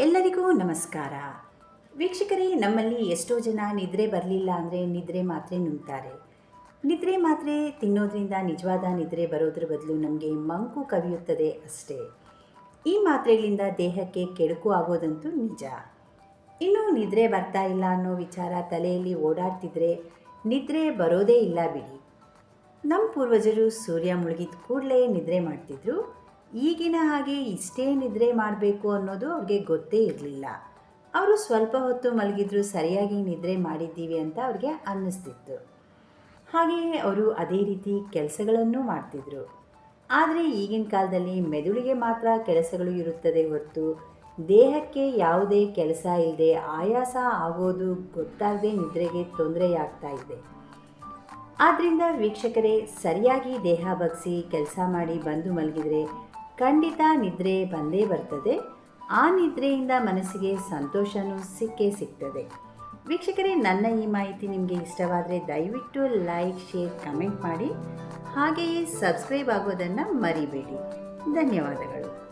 ಎಲ್ಲರಿಗೂ ನಮಸ್ಕಾರ. ವೀಕ್ಷಕರೇ, ನಮ್ಮಲ್ಲಿ ಎಷ್ಟೋ ಜನ ನಿದ್ರೆ ಬರಲಿಲ್ಲ ಅಂದರೆ ನಿದ್ರೆ ಮಾತ್ರೆ ನುಂಗ್ತಾರೆ. ನಿದ್ರೆ ಮಾತ್ರೆ ತಿನ್ನೋದ್ರಿಂದ ನಿಜವಾದ ನಿದ್ರೆ ಬರೋದ್ರ ಬದಲು ನಮಗೆ ಮಂಕು ಕವಿಯುತ್ತದೆ ಅಷ್ಟೇ. ಈ ಮಾತ್ರೆಗಳಿಂದ ದೇಹಕ್ಕೆ ಕೆಡುಕು ಆಗೋದಂತೂ ನಿಜ. ಇನ್ನು ನಿದ್ರೆ ಬರ್ತಾ ಇಲ್ಲ ಅನ್ನೋ ವಿಚಾರ ತಲೆಯಲ್ಲಿ ಓಡಾಡ್ತಿದ್ರೆ ನಿದ್ರೆ ಬರೋದೇ ಇಲ್ಲ ಬಿಡಿ. ನಮ್ಮ ಪೂರ್ವಜರು ಸೂರ್ಯ ಮುಳುಗಿದ ಕೂಡಲೇ ನಿದ್ರೆ ಮಾಡ್ತಿದ್ರು. ಈಗಿನ ಹಾಗೆ ಇಷ್ಟೇ ನಿದ್ರೆ ಮಾಡಬೇಕು ಅನ್ನೋದು ಅವ್ರಿಗೆ ಗೊತ್ತೇ ಇರಲಿಲ್ಲ. ಅವರು ಸ್ವಲ್ಪ ಹೊತ್ತು ಮಲಗಿದ್ರು ಸರಿಯಾಗಿ ನಿದ್ರೆ ಮಾಡಿದ್ದೀವಿ ಅಂತ ಅವ್ರಿಗೆ ಅನ್ನಿಸ್ತಿತ್ತು. ಹಾಗೆಯೇ ಅವರು ಅದೇ ರೀತಿ ಕೆಲಸಗಳನ್ನು ಮಾಡ್ತಿದ್ರು. ಆದರೆ ಈಗಿನ ಕಾಲದಲ್ಲಿ ಮೆದುಳಿಗೆ ಮಾತ್ರ ಕೆಲಸಗಳು ಇರುತ್ತದೆ ಹೊರತು ದೇಹಕ್ಕೆ ಯಾವುದೇ ಕೆಲಸ ಇಲ್ಲದೆ ಆಯಾಸ ಆಗೋದು ಗೊತ್ತಾಗದೆ ನಿದ್ರೆಗೆ ತೊಂದರೆಯಾಗ್ತಾ ಇದೆ. ಆದ್ದರಿಂದ ವೀಕ್ಷಕರೇ, ಸರಿಯಾಗಿ ದೇಹ ಬಗ್ಸಿ ಕೆಲಸ ಮಾಡಿ ಬಂದು ಮಲಗಿದರೆ ಖಂಡಿತ ನಿದ್ರೆ ಬಂದೇ ಬರ್ತದೆ. ಆ ನಿದ್ರೆಯಿಂದ ಮನಸ್ಸಿಗೆ ಸಂತೋಷನೂ ಸಿಕ್ಕೇ ಸಿಗ್ತದೆ. ವೀಕ್ಷಕರೇ, ನನ್ನ ಈ ಮಾಹಿತಿ ನಿಮಗೆ ಇಷ್ಟವಾದರೆ ದಯವಿಟ್ಟು ಲೈಕ್, ಶೇರ್, ಕಮೆಂಟ್ ಮಾಡಿ. ಹಾಗೆಯೇ ಸಬ್ಸ್ಕ್ರೈಬ್ ಆಗೋದನ್ನು ಮರಿಬೇಡಿ. ಧನ್ಯವಾದಗಳು.